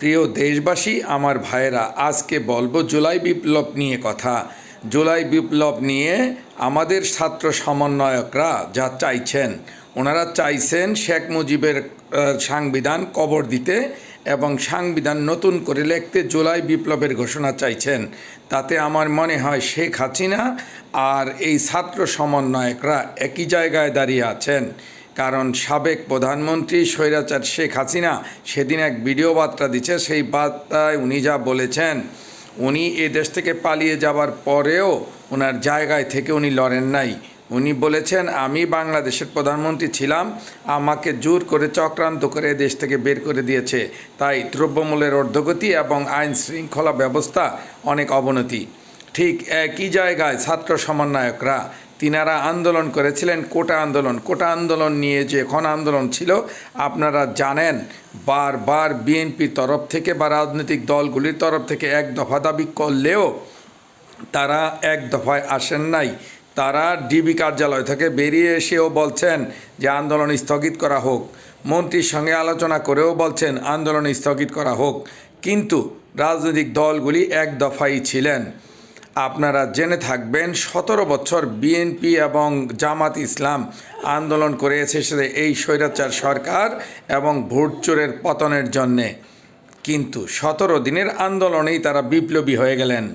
প্রিয় দেশবাসী, আমার ভাইয়েরা, আজকে বলব জুলাই বিপ্লব নিয়ে কথা। জুলাই বিপ্লব নিয়ে আমাদের ছাত্র সমন্বয়করা যা চাইছেন, ওনারা চাইছেন শেখ মুজিবের সাংবিধান কবর দিতে এবং সাংবিধান নতুন করে লিখতে জুলাই বিপ্লবের ঘোষণা চাইছেন। তাতে আমার মনে হয় শেখ হাসিনা আর এই ছাত্র সমন্বয়করা একই জায়গায় দাঁড়িয়ে আছেন। কারণ সাবেক প্রধানমন্ত্রী স্বৈরাচার শেখ হাসিনা সেদিন এক ভিডিও বার্তা দিচ্ছে, সেই বার্তায় উনি যা বলেছেন, উনি এ দেশ থেকে পালিয়ে যাওয়ার পরেও ওনার জায়গায় থেকে উনি লড়েন নাই। উনি বলেছেন, আমি বাংলাদেশের প্রধানমন্ত্রী ছিলাম, আমাকে জোর করে চক্রান্ত করে দেশ থেকে বের করে দিয়েছে। তাই দ্রব্যমূল্যের ঊর্ধ্বগতি এবং আইন শৃঙ্খলা ব্যবস্থা অনেক অবনতি। ঠিক একই জায়গায় ছাত্র সমন্বয়করা তিনারা আন্দোলন করেছিলেন, কোটা আন্দোলন। কোটা আন্দোলন নিয়ে যে এখন আন্দোলন ছিল, আপনারা জানেন, বারবার বিএনপির তরফ থেকে বা রাজনৈতিক দলগুলির তরফ থেকে এক দফা দাবি করলেও তারা এক দফায় আসেন নাই। তারা ডিবি কার্যালয় থেকে বেরিয়ে এসেও বলছেন যে আন্দোলন স্থগিত করা হোক। মন্ত্রীর সঙ্গে আলোচনা করেও বলছেন আন্দোলন স্থগিত করা হোক। কিন্তু রাজনৈতিক দলগুলি এক দফাই ছিলেন। আপনারা জেনে থাকবেন, সতেরো বছর বিএনপি এবং জামাত ইসলাম আন্দোলন করে এসেছে এই স্বৈরাচার সরকার এবং ভোট চোরের পতনের জন্যে। কিন্তু সতেরো দিনের আন্দোলনেই তারা বিপ্লবী হয়ে গেলেন।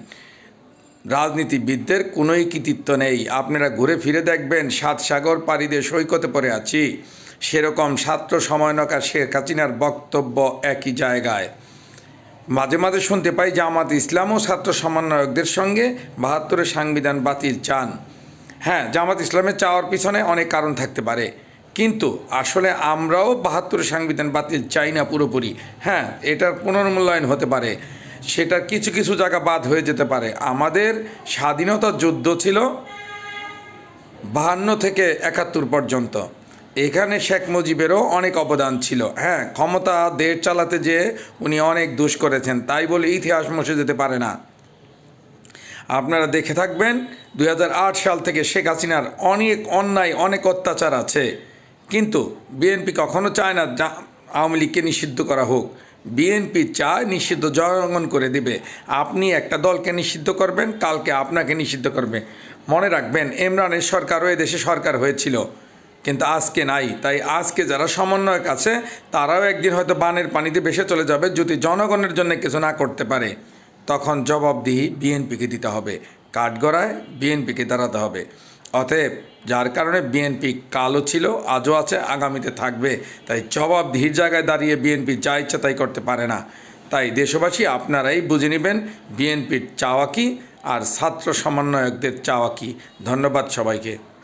রাজনীতিবিদদের কোনোই কৃতিত্ব নেই। আপনারা ঘুরে ফিরে দেখবেন, সাত সাগর পাড়ি দিয়ে সৈকতে পড়ে আছি। সেরকম ছাত্র সমন্বয়ক শেখ হাসিনার বক্তব্য একই জায়গায়। মাঝে মাঝে শুনতে পাই জামাত ইসলাম ও ছাত্র সমন্বয়কদের সঙ্গে বাহাত্তরের সংবিধান বাতিল চান। হ্যাঁ জামাত ইসলামের চাওয়ার পিছনে অনেক কারণ থাকতে পারে। কিন্তু আসলে আমরাও বাহাত্তরের সংবিধান বাতিল চাই না পুরোপুরি। হ্যাঁ এটার পুনর্মূল্যায়ন হতে পারে। সেটার কিছু কিছু জায়গা বাদ হয়ে যেতে পারে। আমাদের স্বাধীনতা যুদ্ধ ছিল বাহান্ন থেকে একাত্তর পর্যন্ত। এখানে শেখ মুজিবেরও অনেক অবদান ছিল। হ্যাঁ ক্ষমতা দেশ চালাতে যেয়ে উনি অনেক দোষ করেছেন, তাই বলে ইতিহাস মুছে যেতে পারে না। আপনারা দেখে থাকবেন দু হাজার আট সাল থেকে শেখ হাসিনার অনেক অন্যায়, অনেক অত্যাচার আছে। কিন্তু বিএনপি কখনো চায় না যা- আওয়ামী লীগকে নিষিদ্ধ করা হোক। বিএনপি চায় নিষিদ্ধ জনগণ করে দিবে। আপনি একটা দলকে নিষিদ্ধ করবেন, কালকে আপনাকে নিষিদ্ধ করবে। মনে রাখবেন, ইমরানের সরকারও এদেশে সরকার হয়েছিল। কিন্তু আজকে নাই। তাই আজকে যারা সমন্বয়ক আছে, তারাও একদিন হয়তো বানের পানিতে ভেসে চলে যাবে, যদি জনগণের জন্য কিছু না করতে পারে। তখন জবাবদিহি বিএনপিকে দিতে হবে। কাঠগড়ায় বিএনপিকে দাঁড়াতে হবে। অতএব, যার কারণে বিএনপি কালো ছিল, আজও আছে, আগামীতে থাকবে। তাই জবাবদিহির জায়গায় দাঁড়িয়ে বিএনপি যা ইচ্ছা তাই করতে পারে না। তাই দেশবাসী, আপনারাই বুঝে নেবেন বিএনপির চাওয়া কী আর ছাত্র সমন্বয়কদের চাওয়া কী। ধন্যবাদ সবাইকে।